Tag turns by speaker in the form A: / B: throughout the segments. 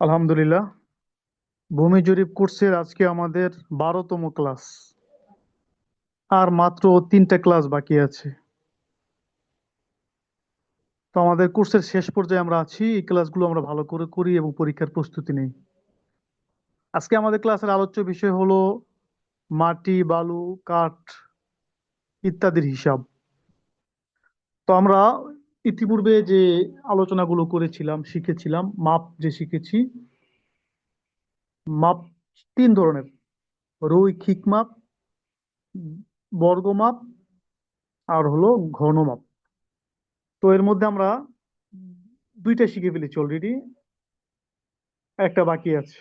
A: আলহামদুলিল্লাহ। ভূমি জরিপ কোর্সের আজকে আমাদের বারোতম ক্লাস। আর মাত্র তিনটা ক্লাস বাকি আছে। তো আমাদের কোর্সের শেষ পর্যায়ে আমরা আছি। এই ক্লাসগুলো আমরা ভালো করে করি এবং পরীক্ষার প্রস্তুতি নেই। আজকে আমাদের ক্লাসের আলোচ্য বিষয় হলো মাটি, বালু, কাঠ ইত্যাদির হিসাব। তো আমরা ইতিপূর্বে যে আলোচনাগুলো করেছিলাম, শিখেছিলাম, মাপ যে শিখেছি, মাপ তিন ধরনের। রৈখিক মাপ বর্গ মাপ আর হলো ঘন মাপ তো এর মধ্যে আমরা দুইটা শিখে ফেলেছি অলরেডি একটা বাকি আছে।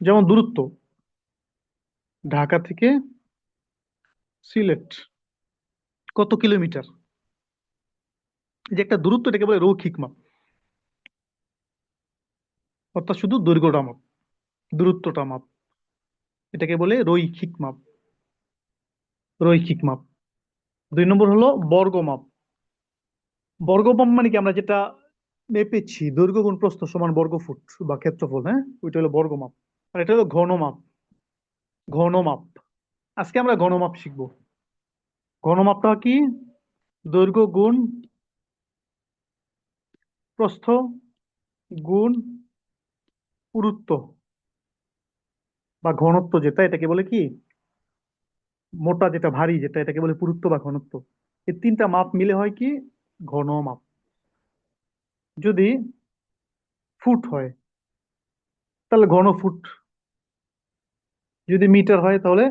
A: যেমন দূরত্ব। ঢাকা থেকে সিলেট, কত কিলোমিটার? যে একটা দূরত্ব এটাকে বলে রৈখিক মাপ অর্থাৎ শুধু দৈর্ঘ্যটা মাপ, দূরত্বটা মাপ। এটাকে বলে রৈখিক মাপ রৈখিক মাপ দুই নম্বর হলো বর্গ মাপ। বর্গ মাপ মানে কি? আমরা যেটা মেপেছি দৈর্ঘ্য গুণ প্রস্থ সমান বর্গ ফুট বা ক্ষেত্রফল হ্যাঁ? ওইটা হলো বর্গ মাপ। আর এটা হলো ঘন মাপ। ঘন মাপ। আজকে আমরা ঘন মাপ শিখব। ঘন মাপটা কি? দৈর্ঘ্য গুণ প্রস্থ, গুণ, পুরুত্ব বা ঘনত্ব যেটা, এটাকে বলে কি? মোটা যেটা, ভারী যেটা, এটাকে বলে পুরুত্ব বা ঘনত্ব। এই তিনটা মাপ মিলে হয় কি? ঘন মাপ। যদি ফুট হয়, তাহলে ঘন ফুট। যদি মিটার হয়, তাহলে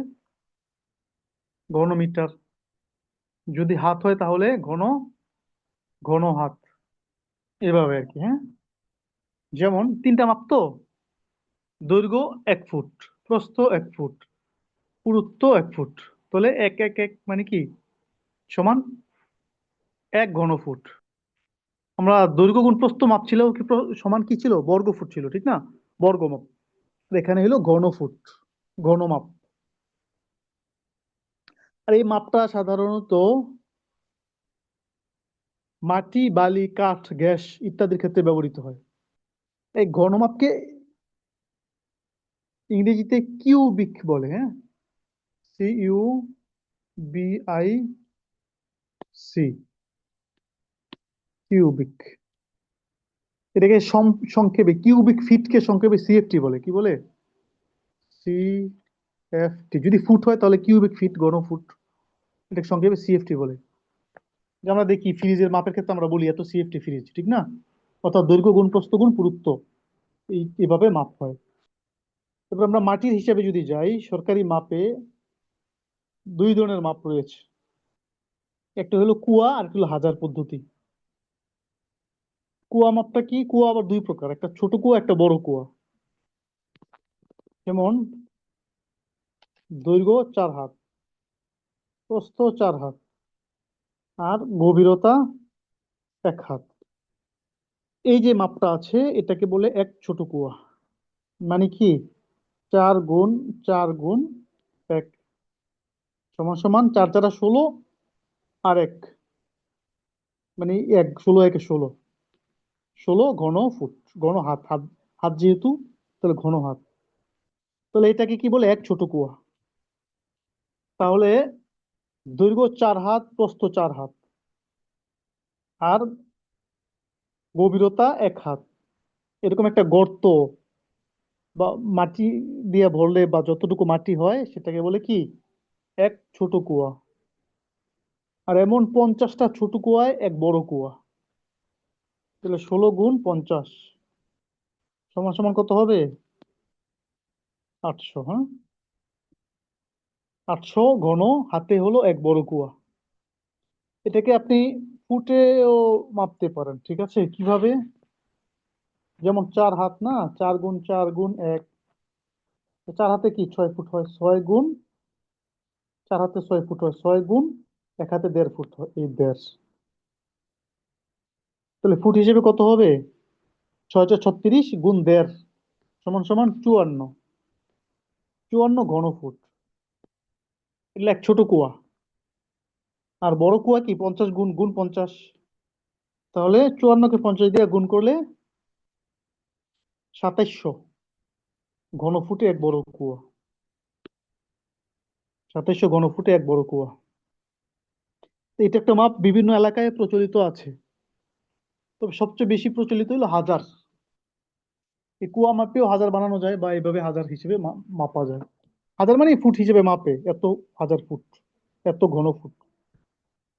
A: ঘন মিটার। যদি হাত হয়, তাহলে ঘন ঘন হাত। এভাবে আর কি হ্যাঁ? যেমন তিনটা মাপ তো? দৈর্ঘ্য এক ফুট, প্রস্থ এক ফুট, পুরুত্ব এক ফুট, তাহলে এক এক এক মানে কি? সমান এক ঘন ফুট। আমরা দৈর্ঘ্য গুণ প্রস্থ মাপ ছিল সমান কি ছিল? বর্গ ফুট ছিল, ঠিক না? বর্গ মাপ। এখানে হলো ঘন ফুট, ঘন মাপ। আর এই মাপটা সাধারণত মাটি, বালি, কাঠ, গ্যাস ইত্যাদির ক্ষেত্রে ব্যবহৃত হয়। এই ঘনমাপকে ইংরেজিতে কিউবিক বলে হ্যাঁ? C U B I C cubic. এটাকে সংক্ষেপে, কিউবিক ফিটকে সংক্ষেপে সিএফটি বলে। কি বলে? সি এফ টি যদি ফুট হয়, তাহলে কিউবিক ফিট ঘন ফুট। এটাকে সংক্ষেপে সিএফটি বলে। যে আমরা দেখি ফ্রিজের মাপের ক্ষেত্রে আমরা বলি এত সিএফটি ফ্রিজ ঠিক না? অর্থাৎ দৈর্ঘ্য, গুণ, প্রস্থ, গুণ, পুরুত্ব। এই, এভাবে মাপ হয়। তারপর আমরা মাটির হিসাবে যদি যাই, সরকারি মাপে দুই ধরনের মাপ রয়েছে। একটা হলো কুয়া, আর একটা হলো হাজার পদ্ধতি। কুয়া মাপটা কি? কুয়া আবার দুই প্রকার, একটা ছোট কুয়া, একটা বড় কুয়া। যেমন দৈর্ঘ্য চার হাত, প্রস্থ চার হাত। আর গভীরতা এক হাত। এই যে মাপটা আছে, এটাকে বলে এক ছোট কুয়া। মানে কি? চার গুণ চার গুণ এক সমান সমান চার চারা ষোলো আর এক। মানে এক, ষোলো, একে ষোলো। ষোলো ঘন ফুট, ঘন হাত। হাত হাত যেহেতু, তাহলে ঘন হাত। তাহলে এটাকে কি বলে? এক ছোট কুয়া। তাহলে দৈর্ঘ্য চার হাত, প্রস্থ চার হাত। আর গভীরতা এক হাত। এরকম একটা গর্ত বা মাটি দিয়ে ভরলে বা যতটুকু মাটি হয়, সেটাকে বলে কি? এক ছোট কুয়া। আর এমন পঞ্চাশটা ছোট কুয়ায় এক বড় কুয়া। তাহলে ষোলো গুণ পঞ্চাশ। সমান সমান কত হবে? আটশো হ্যাঁ? আটশো ঘন হাতে হলো এক বড় কুয়া। এটাকে আপনি ফুটেও মাপতে পারেন, ঠিক আছে? কীভাবে? যেমন চার হাত না, চার গুণ চার গুণ এক। চার হাতে কি? ছয় ফুট হয়, ছয় গুণ। চার হাতে ছয় ফুট হয়, ছয় গুণ। এক হাতে দেড় ফুট হয়, এই দেড়। তাহলে ফুট হিসেবে কত হবে? ছয় ছত্রিশ গুণ দেড়, সমান সমান চুয়ান্ন। চুয়ান্ন ঘন ফুট এগুলো এক ছোট কুয়া। আর বড় কুয়া কি? পঞ্চাশ গুণ গুণ পঞ্চাশ। তাহলে চুয়ান্নকে পঞ্চাশ দিয়ে গুণ করলে সাতাইশশো। ঘনফুটে এক বড় কুয়া। সাতাইশশো ঘনফুটে এক বড় কুয়া। এটা একটা মাপ বিভিন্ন এলাকায় প্রচলিত আছে। তবে সবচেয়ে বেশি প্রচলিত হলো হাজার। এই কুয়া মাপেও হাজার বানানো যায় বা এইভাবে হাজার হিসেবে মাপা যায়। হাজার মানে ফুট হিসেবে মাপে, এত হাজার ফুট, এত ঘন ফুট।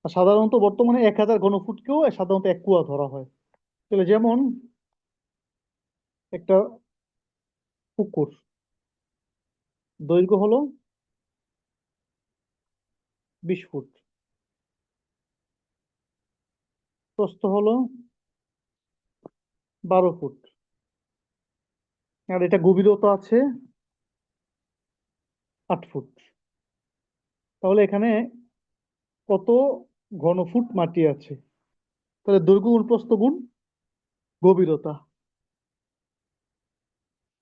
A: আর সাধারণত বর্তমানে এক হাজার ঘন ফুটকেও সাধারণত এক কুয়া ধরা হয়। তাহলে যেমন একটা পুকুর, দৈর্ঘ্য হলো বিশ ফুট। প্রস্থ হলো বারো ফুট। আর এটা গভীরতা আছে আট ফুট। তাহলে এখানে কত ঘনফুট মাটি আছে? তাহলে দৈর্ঘ্য গুণ গুণ, গভীরতা।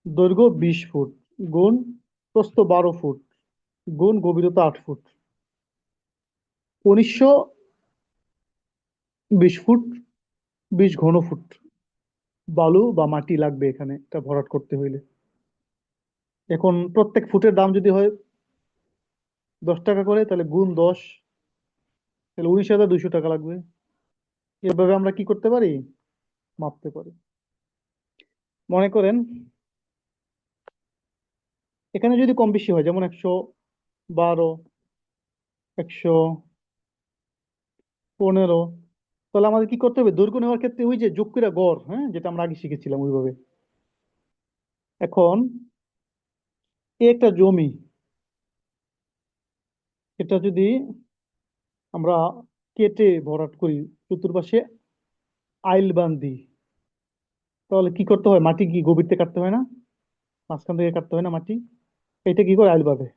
A: দৈর্ঘ্য বিশ ফুট গুণ, প্রস্থ বারো ফুট গুণ, গভীরতা আট ফুট। উনিশশো বিশ ফুট, বিশ ঘন ফুট বালু বা মাটি লাগবে এখানে, এটা ভরাট করতে হইলে। এখন প্রত্যেক ফুটের দাম যদি হয় দশ টাকা করে, তাহলে গুণ দশ, তাহলে উনিশ হাজার দুইশো টাকা লাগবে। এভাবে আমরা কি করতে পারি? মাপতে পারি। মনে করেন, এখানে যদি কম বেশি হয়, যেমন একশো বারো, একশো পনেরো, তাহলে আমাদের কি করতে হবে? দৈর্ঘ্য নেওয়ার ক্ষেত্রে ওই যে যোগ করে গড় হ্যাঁ যেটা আমরা আগে শিখেছিলাম ওইভাবে। এখন একটা জমি। এটা যদি আমরা কেটে ভরাট করি চতুর্পাশে আইল বান্ধি তাহলে কি করতে হয়? মাটি কি গভীর থেকে কাটতে হয় না? মাঝখান থেকে কাটতে হয় না মাটি? এটা কি করে? আইল বাঁধে।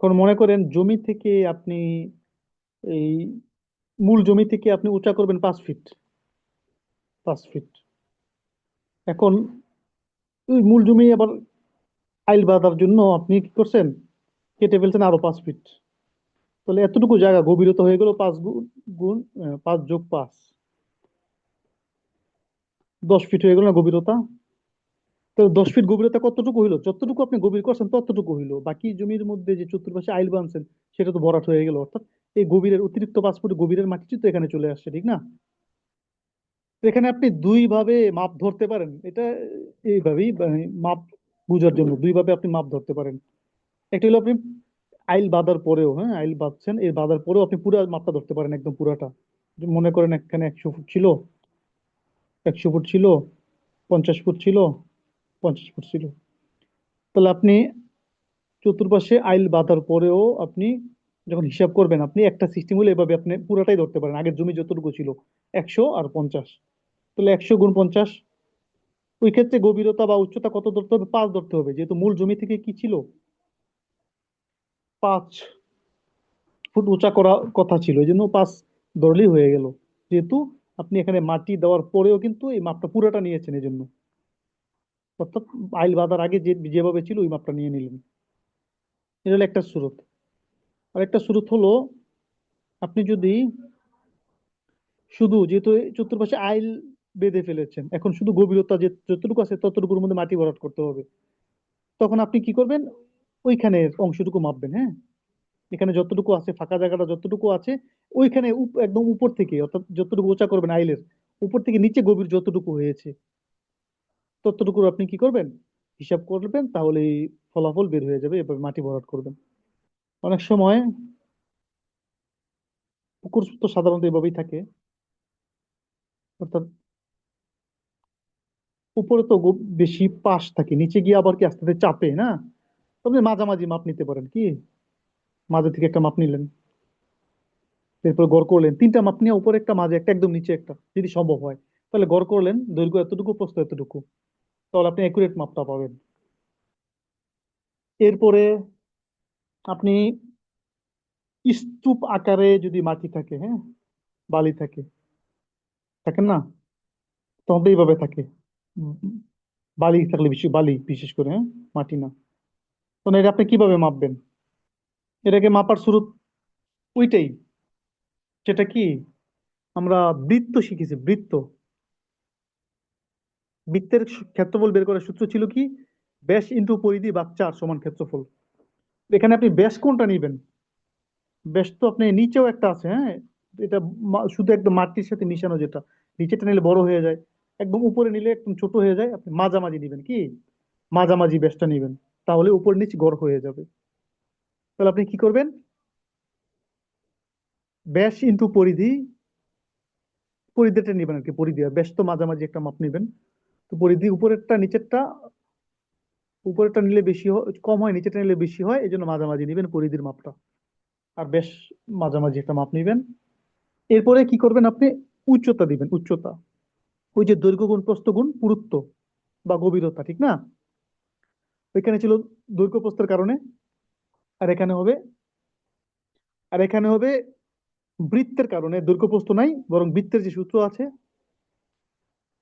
A: কারণ মনে করেন জমি থেকে আপনি এই মূল জমি থেকে আপনি উঁচা করবেন পাঁচ ফিট। পাঁচ ফিট। এখন ওই মূল জমি আবার আইল বাঁধার জন্য আপনি কি করছেন? কেটে ফেলছেন আরও পাঁচ ফিট তাহলে এতটুকু জায়গা গভীরতা হয়ে গেল পাঁচ গুণ পাঁচ যোগ পাঁচ। দশ ফিট হয়ে গেল না গভীরতা? তো দশ ফিট গভীরতা কতটুকু হইল? যতটুকু আপনি গভীর করছেন ততটুকু হইল। বাকি জমির মধ্যে যে চতুর্পাশে আইল বানছেন সেটা তো ভরাট হয়ে গেল, অর্থাৎ এই গভীরের অতিরিক্ত পাঁচ ফুট গভীরের মাটিটি তো এখানে চলে আসছে, ঠিক না? এখানে আপনি দুই ভাবে মাপ ধরতে পারেন। এটা এইভাবেই মানে মাপ বোঝার জন্য। দুই ভাবে আপনি মাপ ধরতে পারেন। একটা হলো আপনি আইল বাঁধার পরেও হ্যাঁ আইল বাঁধছেন, এই বাঁধার পরেও আপনি পুরো মাপটা ধরতে পারেন একদম পুরাটা। মনে করেন এখানে একশো ফুট ছিল, একশো ফুট ছিল, পঞ্চাশ ফুট ছিল, পঞ্চাশ ফুট ছিল। তাহলে আপনি চতুর্পাশে আইল বাঁধার পরেও আপনি যখন হিসাব করবেন, আপনি একটা সিস্টেম হলে এভাবে আপনি পুরোটাই ধরতে পারেন। আগের জমি যতটুকু ছিল, একশো আর পঞ্চাশ। তাহলে একশো গুণ পঞ্চাশ ওই ক্ষেত্রে গভীরতা বা উচ্চতা কত ধরতে হবে? পাঁচ ধরতে হবে। যেহেতু মূল জমি থেকে কি ছিল? পাঁচ ফুট উঁচা করা কথা ছিল। এই জন্য পাঁচ ধরলেই হয়ে গেল। যেহেতু আপনি এখানে মাটি দেওয়ার পরেও কিন্তু এই মাপটা পুরোটা নিয়েছেন এই জন্য অর্থাৎ আইল বাঁধার আগে যে, যেভাবে ছিল ওই মাপটা নিয়ে নিলেন। এটা হলো একটা স্রোত। আর একটা স্রোত হলো আপনি যদি শুধু যেহেতু চতুর্পাশে আইল বেঁধে ফেলেছেন। এখন শুধু গভীরতা যে যতটুকু আছে ততটুকুর মধ্যে মাটি ভরাট করতে হবে। তখন আপনি কি করবেন? ওইখানে অংশটুকু মাপবেন হ্যাঁ? এখানে যতটুকু আছে, ফাঁকা জায়গাটা যতটুকু আছে, ওইখানে একদম উপর থেকে, অর্থাৎ যতটুকু উঁচা করবেন আইলের, উপর থেকে নিচে গভীর যতটুকু হয়েছে ততটুকু আপনি কি করবেন? হিসাব করবেন, তাহলে ফলাফল বের হয়ে যাবে এভাবে মাটি ভরাট করবেন। অনেক সময় পুকুর তো সাধারণত এভাবেই থাকে, অর্থাৎ উপরে তো বেশি পাশ থাকে, নিচে গিয়ে আবার কি আস্তে আস্তে চাপে, না? আপনি মাঝামাঝি মাপ নিতে পারেন, কি? মাঝে থেকে একটা মাপ নিলেন। এরপর গড় করলেন। তিনটা মাপ নিয়ে উপরে একটা, মাঝে একটা, একদম নিচে একটা, যদি সম্ভব হয়। তাহলে গড় করলেন, দৈর্ঘ্য এতটুকু, প্রস্থ এতটুকু। তাহলে আপনি একুরেট মাপটা পাবেন। এরপরে আপনি স্তূপ আকারে যদি মাটি থাকে হ্যাঁ? বালি থাকে। থাকেন না? তখন এইভাবে থাকে। বালি থাকলে বেশি বালি বিশেষ করে হ্যাঁ? মাটি না। তখন এটা আপনি কীভাবে মাপবেন? এটাকে মাপার শুরু ওইটাই। সেটা কি? আমরা বৃত্ত শিখেছি, বৃত্ত। বৃত্তের ক্ষেত্রফল বের করার সূত্র ছিল কি? ব্যাস ইন্টু পরিধি ভাগ চার সমান ক্ষেত্রফল। এখানে আপনি ব্যাস কোনটা নিবেন? ব্যাস তো আপনি নিচেও একটা আছে হ্যাঁ? এটা শুধু একদম মাটির সাথে মিশানো যেটা। নিচেটা নিলে বড় হয়ে যায়। একদম উপরে নিলে একদম ছোট হয়ে যায়, আপনি মাঝামাঝি নিবেন কি? মাঝামাঝি ব্যাসটা নিবেন, তাহলে উপর নিচ গড় হয়ে যাবে। তাহলে আপনি কি করবেন? ব্যাস ইন্টু পরিধি, পরিধিটা নিবেন আর কি, পরিধি। ব্যাস তো মাঝামাঝি একটা মাপ নিবেন। তো পরিধি উপরেরটা, নিচেরটা, উপরেরটা নিলে বেশি হয় কম হয়, নিচেরটা নিলে বেশি হয় এই জন্য মাঝামাঝি নিবেন পরিধির মাপটা। আর বেশ মাঝামাঝি একটা মাপ নিবেন। এরপরে কি করবেন আপনি? উচ্চতা দিবেন, উচ্চতা। ওই যে দৈর্ঘ্য গুণ, প্রস্থ গুণ, পুরুত্ব বা গভীরতা, ঠিক না? ওইখানে ছিল দৈর্ঘ্য, প্রস্থের কারণে। আর এখানে হবে, আর এখানে হবে বৃত্তের কারণে। দৈর্ঘ্য, প্রস্থ নাই, বরং বৃত্তের যে সূত্র আছে,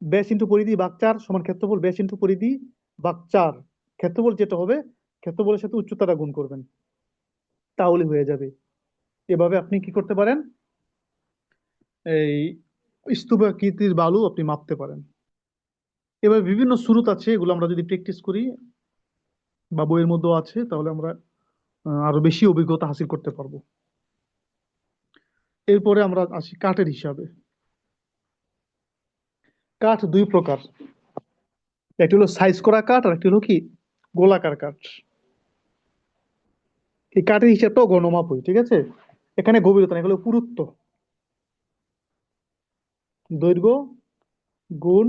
A: ব্যাস ইন্টু পরিধি ভাগ চার সমান ক্ষেত্রফল ব্যাস ইন্টু পরিধি ভাগ চার। ক্ষেত্রফল যেটা হবে, ক্ষেত্রফলের সাথে উচ্চতাটা গুণ করবেন। তাহলে হয়ে যাবে। এভাবে আপনি কি করতে পারেন? এই স্তূপাকৃতির বালু আপনি মাপতে পারেন। এবার বিভিন্ন স্রোত আছে, এগুলো আমরা যদি প্র্যাকটিস করি, বা বইয়ের মধ্যেও আছে, তাহলে আমরা আরও বেশি অভিজ্ঞতা হাসিল করতে পারব। এরপরে আমরা আসি কাঠের হিসাবে। কাঠ দুই প্রকার। একটি হলো সাইজ করা কাঠ আর একটি হলো কি, গোলাকার কাঠ। এই কাঠের হিসাবটাও গণমাপ গণমাপই, ঠিক আছে? এখানে গভীরতা এগুলো পুরুত্ব। দৈর্ঘ্য, গুণ,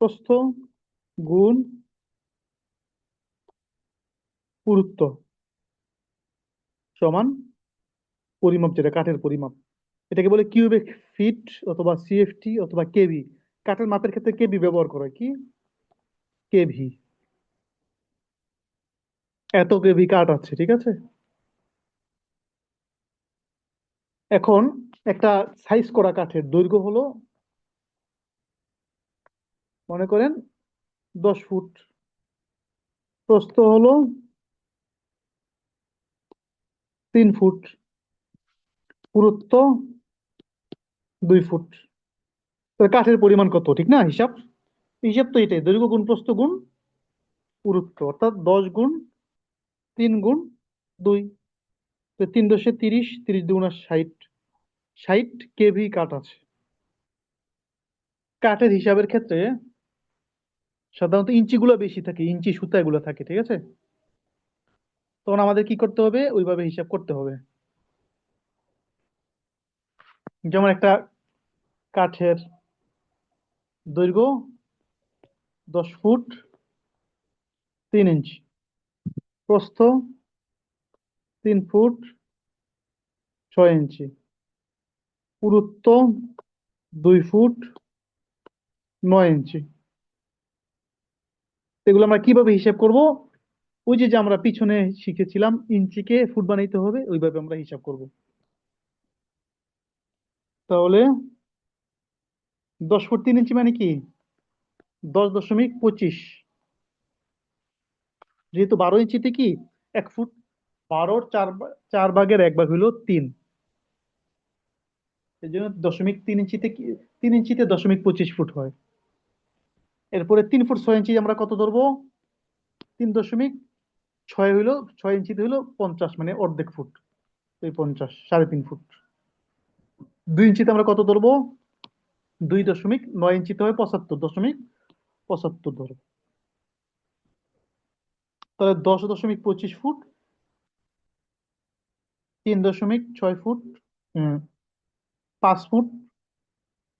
A: প্রস্থ, গুণ, পুরুত্ব সমান পরিমাপ যেটা, কাঠের পরিমাপ। এটাকে বলে কিউবিক ফিট অথবা সিএফটি অথবা কেভি। কাঠের মাপের ক্ষেত্রে কেভি ব্যবহার করা কি? কেভি। এত কেভি কাঠ আছে, ঠিক আছে? এখন একটা সাইজ করা কাঠের দৈর্ঘ্য হলো, মনে করেন দশ ফুট। প্রস্থ হলো তিন ফুট। পুরুত্ব দুই ফুট। কাঠের পরিমাণ কত? ঠিক না হিসাব? হিসাব তো এটাই, দৈর্ঘ্য গুণ প্রস্থ গুণ পুরুত্ব, অর্থাৎ দশ গুণ তিন গুণ দুই। তো তিন দশে তিরিশ তিরিশ দুগুণা ষাট ষাট কেভি কাঠ আছে। কাঠের হিসাবের ক্ষেত্রে সাধারণত ইঞ্চিগুলো বেশি থাকে, ইঞ্চি সুতা এগুলো থাকে, ঠিক আছে? তখন আমাদের কি করতে হবে? ওইভাবে হিসাব করতে হবে। যেমন একটা কাঠের দৈর্ঘ্য দশ ফুট তিন ইঞ্চি, প্রস্থ তিন ফুট ছয় ইঞ্চি। পুরুত্ব দুই ফুট নয় ইঞ্চি। এগুলো আমরা কীভাবে হিসাব করব? ওই যে আমরা পিছনে শিখেছিলাম, ইঞ্চিকে ফুট বানাইতে হবে, ওইভাবে আমরা হিসাব করব। তাহলে দশ ফুট তিন ইঞ্চি মানে কি? দশ দশমিক পঁচিশ। যেহেতু বারো ইঞ্চিতে কি? এক ফুট বারোর চার চার ভাগের এক ভাগ হলো তিন। এই জন্য দশমিক তিন ইঞ্চিতে তিন ইঞ্চিতে দশমিক পঁচিশ ফুট হয়। এরপরে তিন ফুট ছয় ইঞ্চি আমরা কত ধরবো? তিন দশমিক ছয় হইল, ছয় ইঞ্চিতে হইল পঞ্চাশ মানে অর্ধেক ফুট। এই পঞ্চাশ, সাড়ে তিন ফুট। দুই ইঞ্চিতে আমরা কত ধরবো? দুই দশমিক নয় ইঞ্চিতে হয় পঁচাত্তর, দশমিক পঁচাত্তর ধরবো। তাহলে দশ দশমিক পঁচিশ ফুট তিন দশমিক ছয় ফুট পাঁচ ফুট,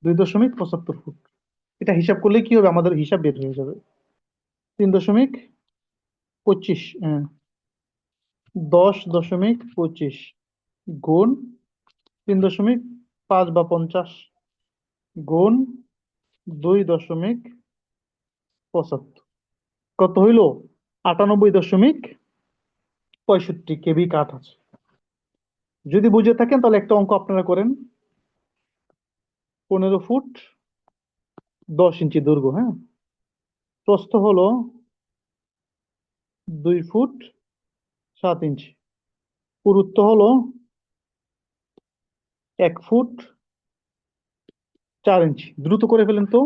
A: দুই দশমিক পঁচাত্তর ফুট। এটা হিসাব করলে কি হবে? আমাদের হিসাব বের হয়ে যাবে। তিন দশমিক পঁচিশ। দশ দশমিক পঁচিশ গুণ তিন দশমিক পাঁচ বা পঞ্চাশ গুণ দুই দশমিক পঁচাত্তর। কত হইল? আটানব্বই দশমিক পঁয়ষট্টি কেবি কাঠ আছে। যদি বুঝে থাকেন, তাহলে একটা অঙ্ক আপনারা করেন। পনেরো ফুট, দশ ইঞ্চি দৈর্ঘ্য হ্যাঁ? প্রস্থ হলো দুই ফুট, সাত ইঞ্চি। পুরুত্ব হলো এক ফুট, চার ইঞ্চি। দ্রুত করে ফেলেন তো?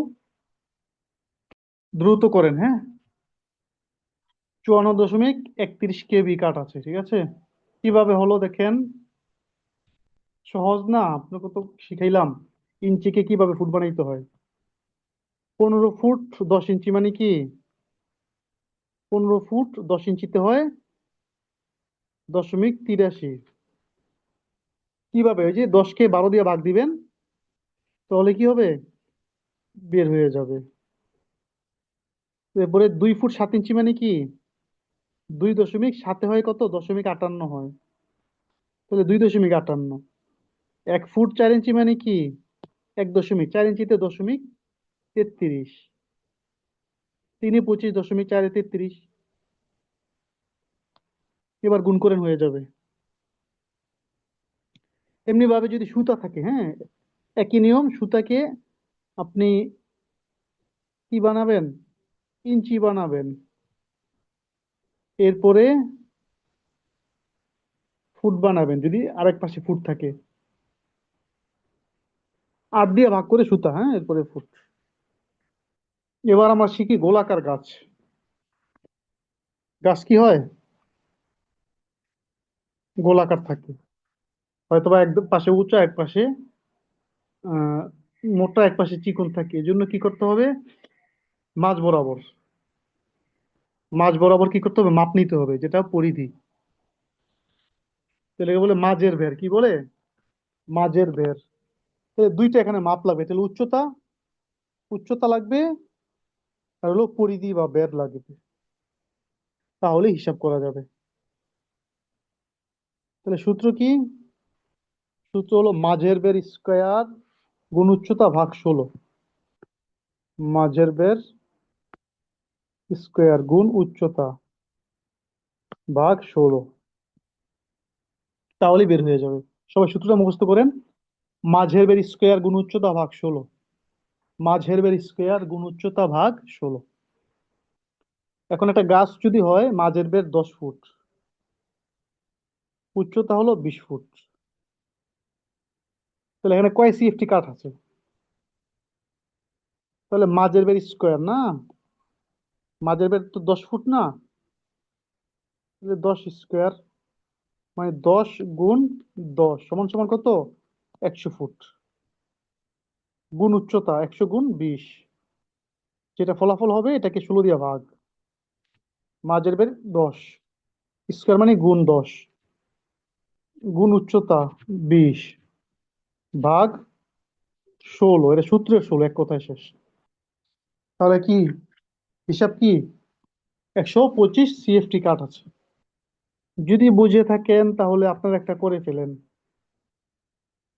A: দ্রুত করেন হ্যাঁ? চুয়ান্ন দশমিক একত্রিশ কেবি কাট আছে, ঠিক আছে? কীভাবে হলো দেখেন? সহজ না? আপনাকে তো শিখাইলাম। ইঞ্চিকে কীভাবে ফুট বানাইতে হয়? পনেরো ফুট দশ ইঞ্চি মানে কি? পনেরো ফুট দশ ইঞ্চিতে হয় দশমিক তিরাশি। কীভাবে? ওই যে দশকে বারো দিয়ে ভাগ দিবেন, তাহলে কি হবে? বের হয়ে যাবে। এরপরে দুই ফুট সাত ইঞ্চি মানে কি? দুই দশমিক সাতে হয় কত? দশমিক আটান্ন হয়। তাহলে দুই দশমিক আটান্ন। এক ফুট চার ইঞ্চি মানে কি? এক দশমিক, চার ইঞ্চিতে দশমিক তেত্রিশ। তিনে পঁচিশ দশমিক চারে তেত্রিশ। এবার গুণ করেন হয়ে যাবে। এমনি ভাবে যদি সুতা থাকে হ্যাঁ একই নিয়ম, সুতাকে আপনি কি বানাবেন? ইঞ্চি বানাবেন। এরপরে ফুট বানাবেন, যদি আরেক পাশে ফুট থাকে। আট দিয়ে ভাগ করে সুতা হ্যাঁ? এরপরে ফুট। এবার আমরা শিখি গোলাকার গাছ। গাছ কি হয়? গোলাকার থাকে। হয়তোবা একদম পাশে উঁচা, এক পাশে মোটা, এক পাশে চিকন থাকে। এজন্য কি করতে হবে? মাঝ বরাবর। মাঝ বরাবর কি করতে হবে? মাপ নিতে হবে, যেটা পরিধি। তাহলে বলে মাঝের ভের কি বলে? মাঝের ভের তাহলে দুইটা এখানে মাপ লাগবে। তাহলে উচ্চতা উচ্চতা লাগবে আর হলো পরিধি বা বের লাগবে। তাহলে হিসাব করা যাবে। তাহলে সূত্র কি? সূত্র হলো মাঝের বের স্কয়ার গুণ উচ্চতা ভাগ ষোলো। মাঝের বের স্কোয়ার গুণ উচ্চতা ভাগ ষোলো। তাহলে বের হয়ে যাবে। সবাই সূত্রটা মুখস্থ করেন। মাঝের বের স্কোয়ার গুণ উচ্চতা ভাগ ষোলো। মাঝের বের স্কোয়ার গুণ উচ্চতা ভাগ ষোলো। এখন একটা গাছ যদি হয়, মাঝের বের দশ ফুট। উচ্চতা হলো বিশ ফুট। তাহলে এখানে কয় সিএফটি কাঠ আছে? তাহলে মাঝের বের স্কোয়ার না? মাঝের বের তো দশ ফুট না? দশ স্কোয়ার মানে দশ গুণ দশ। সমান সমান কত? একশো ফুট। গুণ উচ্চতা একশো গুণ বিশ। যেটা ফলাফল হবে এটাকে ষোলো দিয়ে ভাগ। মাঝের বের দশ। স্কোয়ার মানে গুণ দশ। গুণ উচ্চতা বিশ। ভাগ ষোলো। এটা সূত্রের ষোলো, এক কথায় শেষ। তাহলে কি? হিসাব কি? একশো পঁচিশ সিএফটি কাট আছে। যদি বুঝে থাকেন তাহলে আপনারা একটা করে ফেলেন।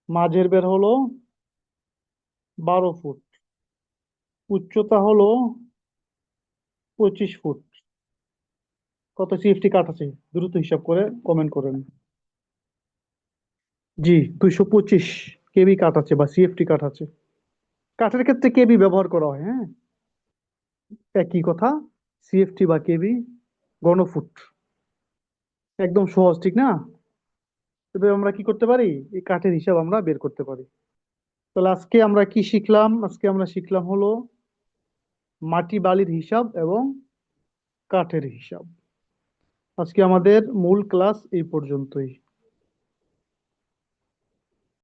A: মাঝের বের হলো বারো ফুট, উচ্চতা হলো পঁচিশ ফুট। কত সিএফটি কাট আছে? দ্রুত হিসাব করে কমেন্ট করেন। জি, দুইশো পঁচিশ কেবি কাট আছে বা সিএফটি কাট আছে। কাঠের ক্ষেত্রে কেবি ব্যবহার করা হয় হ্যাঁ? একই কথা সিএফটি বা কেবি ঘনফুট একদম সহজ, ঠিক না? তবে আমরা কি করতে পারি? এই কাঠের হিসাব আমরা বের করতে পারি। তাহলে আজকে আমরা কি শিখলাম? আজকে আমরা শিখলাম হলো মাটি বালির হিসাব এবং কাঠের হিসাব। আজকে আমাদের মূল ক্লাস এই পর্যন্তই।